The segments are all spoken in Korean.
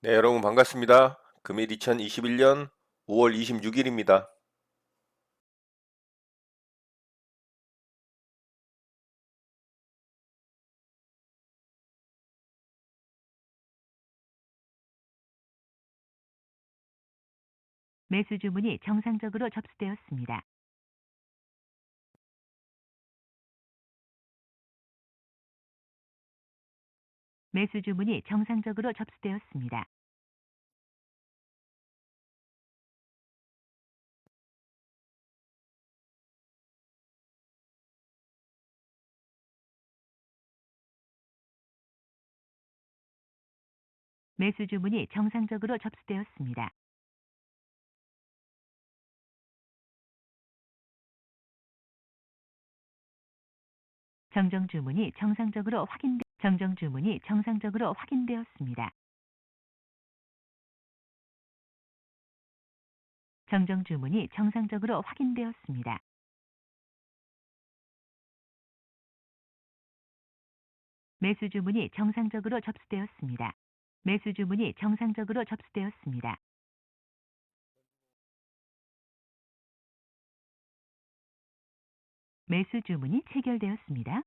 네, 여러분 반갑습니다. 금일 2021년 5월 26일입니다. 매수 주문이 정상적으로 접수되었습니다. 매수 주문이 정상적으로 접수되었습니다. 매수 주문이 정상적으로 접수되었습니다. 정정 주문이 정상적으로 확인 정정 주문이 정상적으로 확인되었습니다. 정정 주문이 정상적으로 확인되었습니다. 매수 주문이 정상적으로 접수되었습니다. 매수 주문이 정상적으로 접수되었습니다. 매수 주문이 체결되었습니다.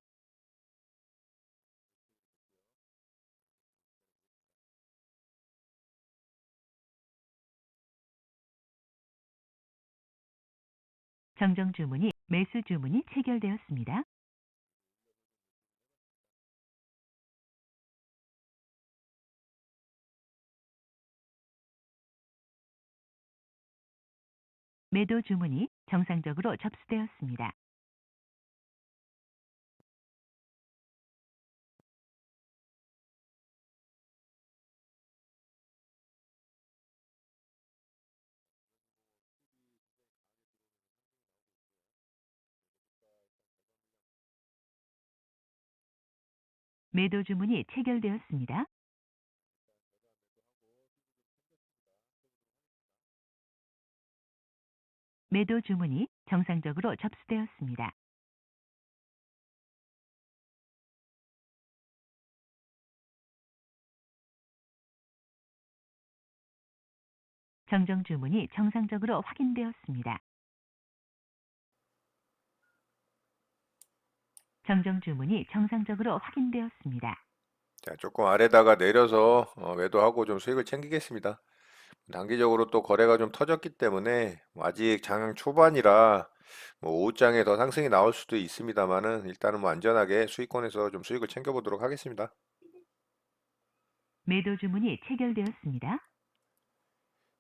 정정 주문이 매수 주문이 체결되었습니다. 매도 주문이 정상적으로 접수되었습니다. 매도 주문이 체결되었습니다. 매도 주문이 정상적으로 접수되었습니다. 정정 주문이 정상적으로 확인되었습니다. 정정 주문이 정상적으로 확인되었습니다. 자, 조금 아래다가 내려서 어, 매도하고 좀 수익을 챙기겠습니다. 단기적으로 또 거래가 좀 터졌기 때문에 뭐 아직 장행 초반이라 뭐 오후장에 더 상승이 나올 수도 있습니다만은 일단은 뭐 안전하게 수익권에서 좀 수익을 챙겨보도록 하겠습니다. 매도 주문이 체결되었습니다.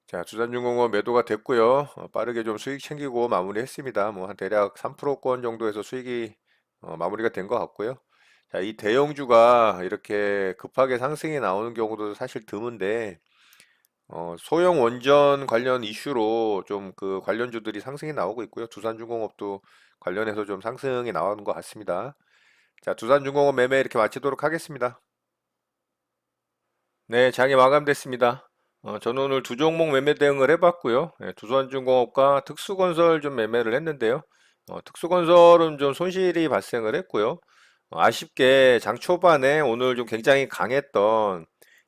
자, 두산중공업 매도가 됐고요. 어, 빠르게 좀 수익 챙기고 마무리했습니다. 뭐 한 대략 3%권 정도에서 수익이 어, 마무리가 된 것 같고요. 자, 이 대형주가 이렇게 급하게 상승이 나오는 경우도 사실 드문데 어, 소형 원전 관련 이슈로 좀 그 관련주들이 상승이 나오고 있고요. 두산중공업도 관련해서 좀 상승이 나오는 것 같습니다. 자, 두산중공업 매매 이렇게 마치도록 하겠습니다. 네, 장이 마감됐습니다. 어, 저는 오늘 두 종목 매매 대응을 해봤고요. 예, 두산중공업과 특수건설 좀 매매를 했는데요. 어, 특수건설은 좀 손실이 발생을 했고요. 어, 아쉽게 장 초반에 오늘 좀 굉장히 강했던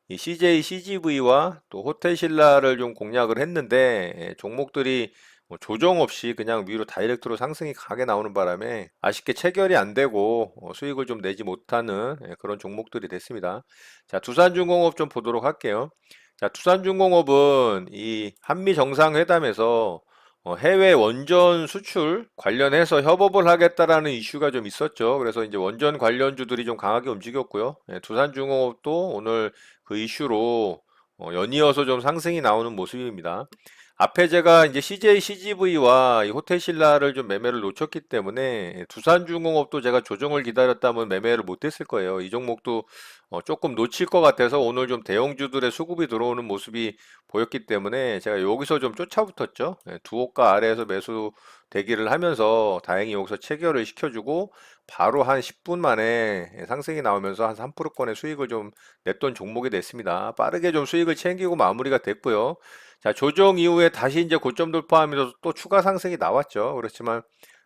이 CJ CGV와 또 호텔신라를 좀 공략을 했는데 예, 종목들이 뭐 조정 없이 그냥 위로 다이렉트로 상승이 강하게 나오는 바람에 아쉽게 체결이 안 되고 어, 수익을 좀 내지 못하는 예, 그런 종목들이 됐습니다. 자, 두산중공업 좀 보도록 할게요. 자, 두산중공업은 이 한미 정상회담에서 어, 해외 원전 수출 관련해서 협업을 하겠다라는 이슈가 좀 있었죠. 그래서 이제 원전 관련주들이 좀 강하게 움직였고요. 예, 두산중공업도 오늘 그 이슈로 어, 연이어서 좀 상승이 나오는 모습입니다. 앞에 제가 이제 CJ CGV와 이 호텔신라를 좀 매매를 놓쳤기 때문에 두산중공업도 제가 조정을 기다렸다면 매매를 못했을 거예요. 이 종목도 어, 조금 놓칠 것 같아서 오늘 좀 대형주들의 수급이 들어오는 모습이 보였기 때문에 제가 여기서 좀 쫓아붙었죠. 예, 두호가 아래에서 매수 대기를 하면서 다행히 여기서 체결을 시켜주고 바로 한 10분 만에 상승이 나오면서 한 3%권의 수익을 좀 냈던 종목이 됐습니다. 빠르게 좀 수익을 챙기고 마무리가 됐고요. 자, 조정 이후에 다시 이제 고점 돌파하면서 또 추가 상승이 나왔죠. 그렇지만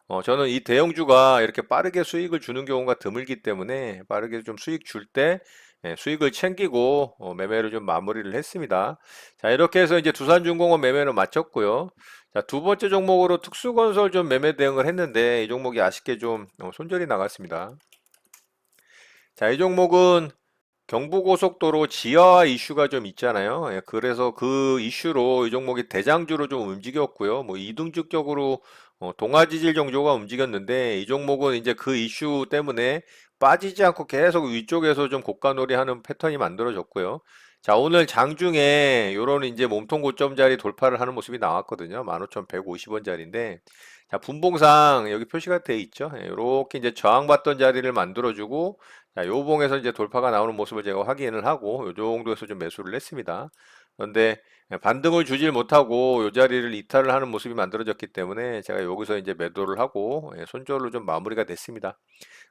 어, 저는 이 대형주가 이렇게 빠르게 수익을 주는 경우가 드물기 때문에 빠르게 좀 수익 줄때 예, 수익을 챙기고 어, 매매를 좀 마무리를 했습니다. 자, 이렇게 해서 이제 두산중공업 매매는 마쳤고요. 자, 두 번째 종목으로 특수건설 좀 매매 대응을 했는데 이 종목이 아쉽게 좀 어, 손절이 나갔습니다. 자, 이 종목은 경부고속도로 지하화 이슈가 좀 있잖아요. 예, 그래서 그 이슈로 이 종목이 대장주로 좀 움직였고요. 뭐 이등축적으로 어, 동아지질 정도가 움직였는데 이 종목은 이제 그 이슈 때문에 빠지지 않고 계속 위쪽에서 좀 고가놀이 하는 패턴이 만들어졌고요. 자, 오늘 장중에 요런 이제 몸통 고점 자리 돌파를 하는 모습이 나왔거든요. 15,150원짜리인데 자, 분봉상 여기 표시가 돼 있죠. 이렇게 이제 저항받던 자리를 만들어주고 자, 요 봉에서 이제 돌파가 나오는 모습을 제가 확인을 하고 요 정도에서 좀 매수를 했습니다. 그런데 반등을 주질 못하고 요 자리를 이탈을 하는 모습이 만들어졌기 때문에 제가 여기서 이제 매도를 하고 예, 손절로 좀 마무리가 됐습니다.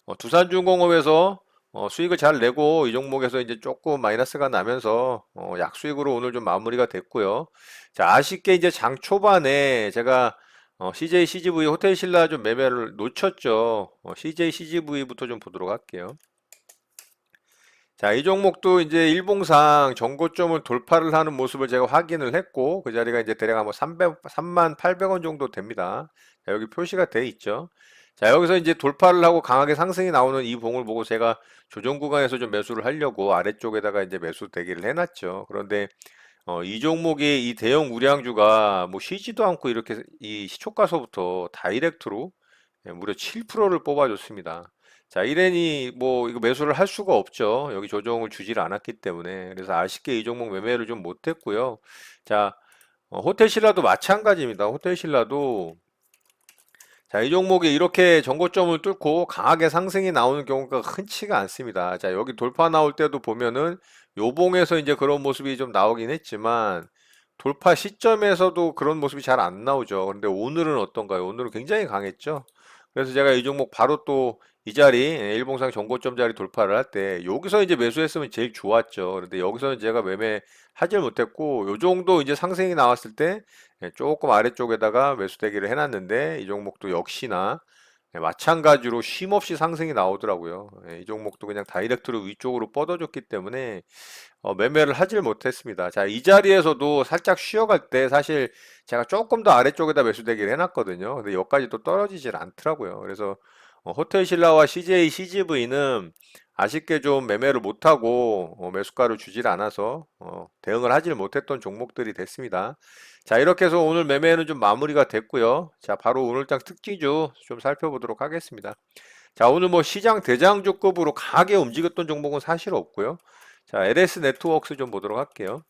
어, 두산중공업에서 어, 수익을 잘 내고 이 종목에서 이제 조금 마이너스가 나면서 어, 약수익으로 오늘 좀 마무리가 됐고요. 자, 아쉽게 이제 장 초반에 제가 어, CJ CGV 호텔 신라 좀 매매를 놓쳤죠. 어, CJ CGV부터 좀 보도록 할게요. 자, 이 종목도 이제 일봉상 전고점을 돌파를 하는 모습을 제가 확인을 했고, 그 자리가 이제 대략 뭐 300, 3만 800원 정도 됩니다. 자, 여기 표시가 돼 있죠. 자, 여기서 이제 돌파를 하고 강하게 상승이 나오는 이 봉을 보고 제가 조정 구간에서 좀 매수를 하려고 아래쪽에다가 이제 매수 대기를 해놨죠. 그런데 어, 이 종목이 이 대형 우량주가 뭐 쉬지도 않고 이렇게 이 시초가서부터 다이렉트로 예, 무려 7%를 뽑아줬습니다. 자, 이래니 뭐 이거 매수를 할 수가 없죠. 여기 조정을 주질 않았기 때문에. 그래서 아쉽게 이 종목 매매를 좀 못했고요. 자, 어, 호텔신라도 마찬가지입니다. 호텔신라도 자, 이 종목이 이렇게 전고점을 뚫고 강하게 상승이 나오는 경우가 흔치가 않습니다. 자, 여기 돌파 나올 때도 보면은 요봉에서 이제 그런 모습이 좀 나오긴 했지만 돌파 시점에서도 그런 모습이 잘 안 나오죠. 그런데 오늘은 어떤가요? 오늘은 굉장히 강했죠. 그래서 제가 이 종목 바로 또 이 자리 예, 일봉상 전고점 자리 돌파를 할 때 여기서 이제 매수했으면 제일 좋았죠. 그런데 여기서는 제가 매매 하질 못했고 요 정도 이제 상승이 나왔을 때 예, 조금 아래쪽에다가 매수 대기를 해놨는데 이 종목도 역시나 예, 마찬가지로 쉼없이 상승이 나오더라고요. 예, 이 종목도 그냥 다이렉트로 위쪽으로 뻗어줬기 때문에 어, 매매를 하질 못했습니다. 자, 이 자리에서도 살짝 쉬어갈 때 사실 제가 조금 더 아래쪽에다 매수 대기를 해놨거든요. 근데 여기까지 또 떨어지질 않더라고요. 그래서 어, 호텔신라와 CJ CGV는 아쉽게 좀 매매를 못하고 어, 매수가를 주질 않아서 어, 대응을 하질 못했던 종목들이 됐습니다. 자, 이렇게 해서 오늘 매매는 좀 마무리가 됐고요. 자, 바로 오늘장 특징주 좀 살펴보도록 하겠습니다. 자, 오늘 뭐 시장 대장주급으로 강하게 움직였던 종목은 사실 없고요. 자, LS 네트워크스 좀 보도록 할게요.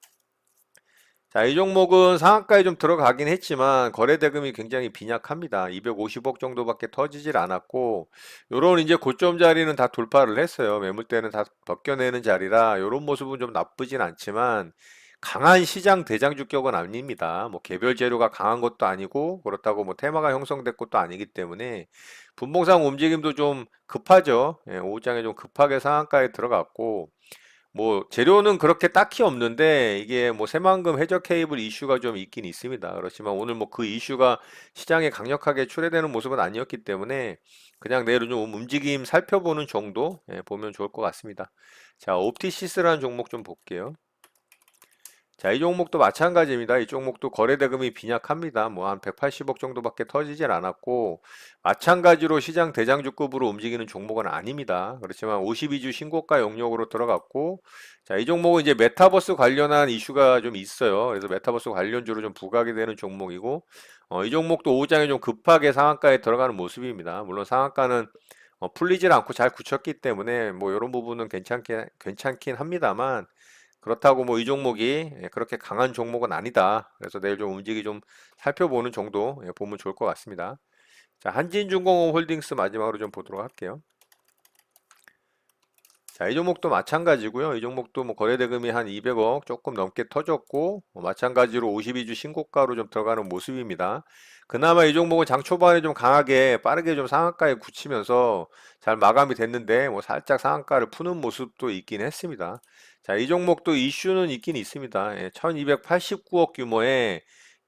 자, 이 종목은 상한가에 좀 들어가긴 했지만 거래 대금이 굉장히 빈약합니다. 250억 정도밖에 터지질 않았고 요런 이제 고점 자리는 다 돌파를 했어요. 매물대는 다 벗겨내는 자리라 요런 모습은 좀 나쁘진 않지만 강한 시장 대장 주격은 아닙니다. 뭐 개별 재료가 강한 것도 아니고 그렇다고 뭐 테마가 형성된 것도 아니기 때문에 분봉상 움직임도 좀 급하죠. 예, 오후장에 좀 급하게 상한가에 들어갔고 뭐 재료는 그렇게 딱히 없는데 이게 뭐 새만금 해저 케이블 이슈가 좀 있긴 있습니다. 그렇지만 오늘 뭐 그 이슈가 시장에 강력하게 출회되는 모습은 아니었기 때문에 그냥 내일 좀 움직임 살펴보는 정도 예, 보면 좋을 것 같습니다. 자, 옵티시스라는 종목 좀 볼게요. 자, 이 종목도 마찬가지입니다. 이 종목도 거래 대금이 빈약합니다. 뭐 한 180억 정도밖에 터지질 않았고 마찬가지로 시장 대장주급으로 움직이는 종목은 아닙니다. 그렇지만 52주 신고가 영역으로 들어갔고 자, 이 종목은 이제 메타버스 관련한 이슈가 좀 있어요. 그래서 메타버스 관련주로 좀 부각이 되는 종목이고 어, 이 종목도 오후장에 좀 급하게 상한가에 들어가는 모습입니다. 물론 상한가는 어, 풀리질 않고 잘 굳혔기 때문에 뭐 이런 부분은 괜찮긴 괜찮긴 합니다만 그렇다고 뭐 이 종목이 예, 그렇게 강한 종목은 아니다. 그래서 내일 좀 움직이 좀 살펴보는 정도 예, 보면 좋을 것 같습니다. 자, 한진중공업 홀딩스 마지막으로 좀 보도록 할게요. 자, 이 종목도 마찬가지고요. 이 종목도 뭐 거래 대금이 한 200억 조금 넘게 터졌고 뭐 마찬가지로 52주 신고가로 좀 들어가는 모습입니다. 그나마 이 종목은 장 초반에 좀 강하게 빠르게 좀 상한가에 굳히면서 잘 마감이 됐는데 뭐 살짝 상한가를 푸는 모습도 있긴 했습니다. 자, 이 종목도 이슈는 있긴 있습니다. 예, 1289억 규모의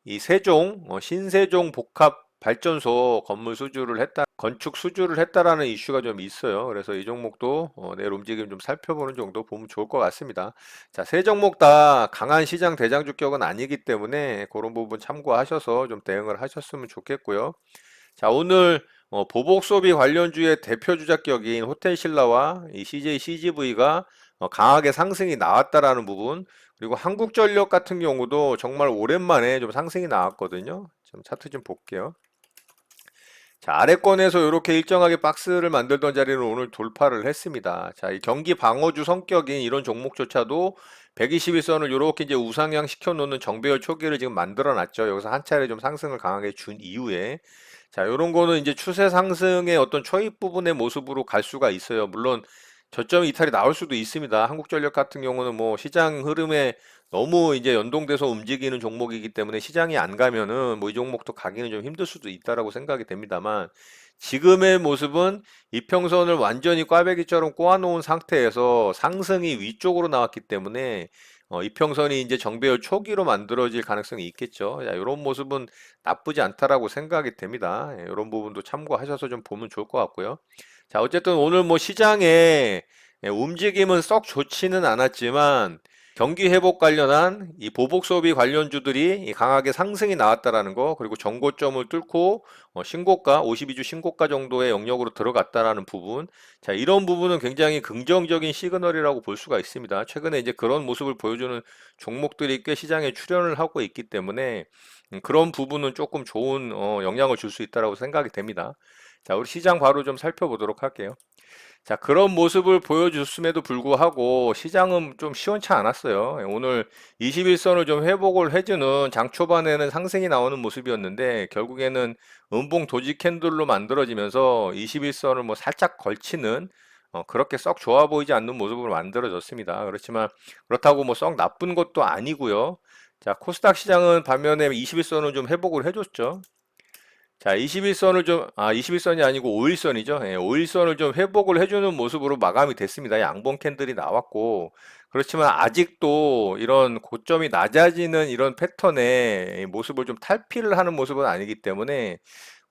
이 세종, 어, 신세종 복합 발전소 건물 수주를 했다, 건축 수주를 했다라는 이슈가 좀 있어요. 그래서 이 종목도 어, 내일 움직임 좀 살펴보는 정도 보면 좋을 것 같습니다. 자, 세 종목 다 강한 시장 대장 주격은 아니기 때문에 그런 부분 참고하셔서 좀 대응을 하셨으면 좋겠고요. 자, 오늘 어, 보복 소비 관련주의 대표 주작격인 호텔신라와 이 CJ CGV가 어, 강하게 상승이 나왔다라는 부분, 그리고 한국전력 같은 경우도 정말 오랜만에 좀 상승이 나왔거든요. 좀 차트 좀 볼게요. 자, 아래권에서 이렇게 일정하게 박스를 만들던 자리를 오늘 돌파를 했습니다. 자, 이 경기 방어주 성격인 이런 종목조차도 121선을 이렇게 이제 우상향 시켜놓는 정배열 초기를 지금 만들어 놨죠. 여기서 한 차례 좀 상승을 강하게 준 이후에 자, 이런 거는 이제 추세 상승의 어떤 초입 부분의 모습으로 갈 수가 있어요. 물론 저점 이탈이 나올 수도 있습니다. 한국전력 같은 경우는 뭐 시장 흐름에 너무 이제 연동돼서 움직이는 종목이기 때문에 시장이 안 가면은 뭐 이 종목도 가기는 좀 힘들 수도 있다라고 생각이 됩니다만 지금의 모습은 이평선을 완전히 꽈배기처럼 꼬아놓은 상태에서 상승이 위쪽으로 나왔기 때문에 어, 이평선이 이제 정배열 초기로 만들어질 가능성이 있겠죠. 자, 이런 모습은 나쁘지 않다라고 생각이 됩니다. 예, 이런 부분도 참고하셔서 좀 보면 좋을 것 같고요. 자, 어쨌든 오늘 뭐 시장에 예, 움직임은 썩 좋지는 않았지만 경기 회복 관련한 이 보복 소비 관련주들이 이 강하게 상승이 나왔다라는 거, 그리고 정고점을 뚫고 어, 신고가 52주 신고가 정도의 영역으로 들어갔다라는 부분. 자, 이런 부분은 굉장히 긍정적인 시그널이라고 볼 수가 있습니다. 최근에 이제 그런 모습을 보여주는 종목들이 꽤 시장에 출현을 하고 있기 때문에 음, 그런 부분은 조금 좋은 어, 영향을 줄 수 있다라고 생각이 됩니다. 자, 우리 시장 바로 좀 살펴보도록 할게요. 자, 그런 모습을 보여줬음에도 불구하고 시장은 좀 시원치 않았어요. 오늘 21선을 좀 회복을 해주는 장 초반에는 상승이 나오는 모습이었는데 결국에는 음봉 도지 캔들로 만들어지면서 21선을 뭐 살짝 걸치는 어, 그렇게 썩 좋아 보이지 않는 모습으로 만들어졌습니다. 그렇지만 그렇다고 뭐 썩 나쁜 것도 아니고요. 자, 코스닥 시장은 반면에 21선을 좀 회복을 해줬죠. 자, 21선을 좀, 아, 21선이 아니고 5일선이죠. 예, 5일선을 좀 회복을 해주는 모습으로 마감이 됐습니다. 양봉 캔들이 나왔고. 그렇지만 아직도 이런 고점이 낮아지는 이런 패턴의 모습을 좀 탈피를 하는 모습은 아니기 때문에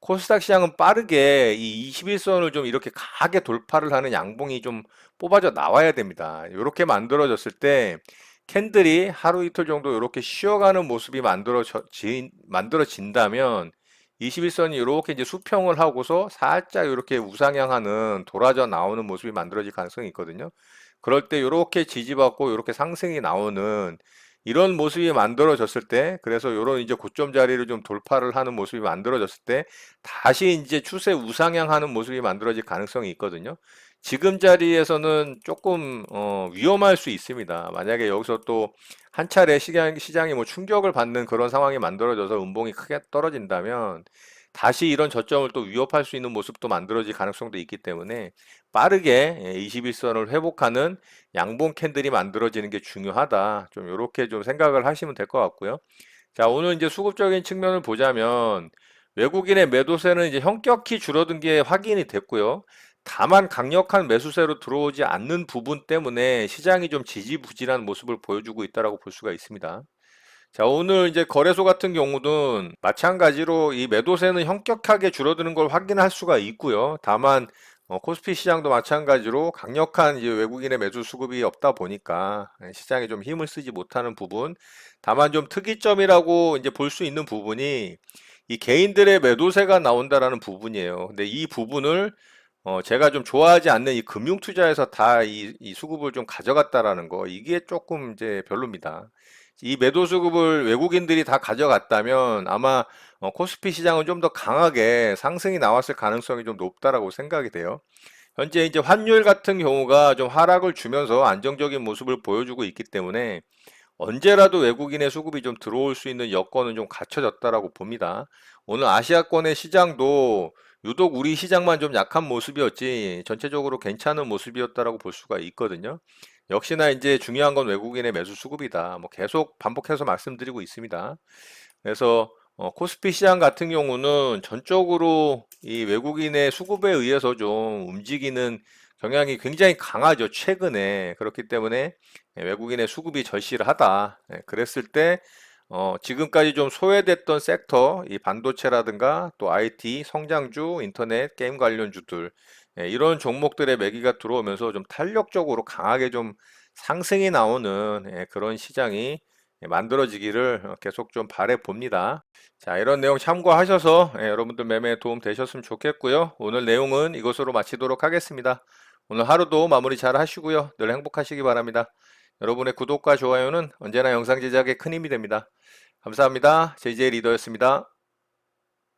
코스닥 시장은 빠르게 이 21선을 좀 이렇게 강하게 돌파를 하는 양봉이 좀 뽑아져 나와야 됩니다. 이렇게 만들어졌을 때 캔들이 하루 이틀 정도 이렇게 쉬어가는 모습이 만들어진, 만들어진다면 21선이 이렇게 이제 수평을 하고서 살짝 이렇게 우상향하는 돌아져 나오는 모습이 만들어질 가능성이 있거든요. 그럴 때 이렇게 지지받고 이렇게 상승이 나오는 이런 모습이 만들어졌을 때 그래서 이런 이제 고점 자리를 좀 돌파를 하는 모습이 만들어졌을 때 다시 이제 추세 우상향하는 모습이 만들어질 가능성이 있거든요. 지금 자리에서는 조금 어, 위험할 수 있습니다. 만약에 여기서 또 한 차례 시장, 시장이 뭐 충격을 받는 그런 상황이 만들어져서 음봉이 크게 떨어진다면 다시 이런 저점을 또 위협할 수 있는 모습도 만들어질 가능성도 있기 때문에 빠르게 21선을 회복하는 양봉 캔들이 만들어지는 게 중요하다. 좀 이렇게 좀 생각을 하시면 될 것 같고요. 자, 오늘 이제 수급적인 측면을 보자면 외국인의 매도세는 이제 현격히 줄어든 게 확인이 됐고요. 다만 강력한 매수세로 들어오지 않는 부분 때문에 시장이 좀 지지부진한 모습을 보여주고 있다라고 볼 수가 있습니다. 자, 오늘 이제 거래소 같은 경우는 마찬가지로 이 매도세는 현격하게 줄어드는 걸 확인할 수가 있고요. 다만 어, 코스피 시장도 마찬가지로 강력한 이제 외국인의 매수 수급이 없다 보니까 예, 시장에 좀 힘을 쓰지 못하는 부분. 다만 좀 특이점이라고 이제 볼 수 있는 부분이 이 개인들의 매도세가 나온다라는 부분이에요. 근데 이 부분을 어, 제가 좀 좋아하지 않는 이 금융 투자에서 다 이, 이 수급을 좀 가져갔다라는 거, 이게 조금 이제 별로입니다. 이 매도 수급을 외국인들이 다 가져갔다면 아마 어, 코스피 시장은 좀 더 강하게 상승이 나왔을 가능성이 좀 높다라고 생각이 돼요. 현재 이제 환율 같은 경우가 좀 하락을 주면서 안정적인 모습을 보여주고 있기 때문에 언제라도 외국인의 수급이 좀 들어올 수 있는 여건은 좀 갖춰졌다라고 봅니다. 오늘 아시아권의 시장도 유독 우리 시장만 좀 약한 모습이었지 전체적으로 괜찮은 모습이었다라고 볼 수가 있거든요. 역시나 이제 중요한 건 외국인의 매수 수급이다. 뭐 계속 반복해서 말씀드리고 있습니다. 그래서 어, 코스피 시장 같은 경우는 전적으로 이 외국인의 수급에 의해서 좀 움직이는 경향이 굉장히 강하죠. 최근에. 그렇기 때문에 외국인의 수급이 절실하다. 예, 그랬을 때 어, 지금까지 좀 소외됐던 섹터, 이 반도체라든가 또 IT, 성장주, 인터넷, 게임 관련주들, 예, 이런 종목들의 매기가 들어오면서 좀 탄력적으로 강하게 좀 상승이 나오는 예, 그런 시장이 예, 만들어지기를 어, 계속 좀 바래 봅니다. 자, 이런 내용 참고하셔서 예, 여러분들 매매에 도움 되셨으면 좋겠고요. 오늘 내용은 이것으로 마치도록 하겠습니다. 오늘 하루도 마무리 잘 하시고요. 늘 행복하시기 바랍니다. 여러분의 구독과 좋아요는 언제나 영상 제작에 큰 힘이 됩니다. 감사합니다. JJ 리더였습니다.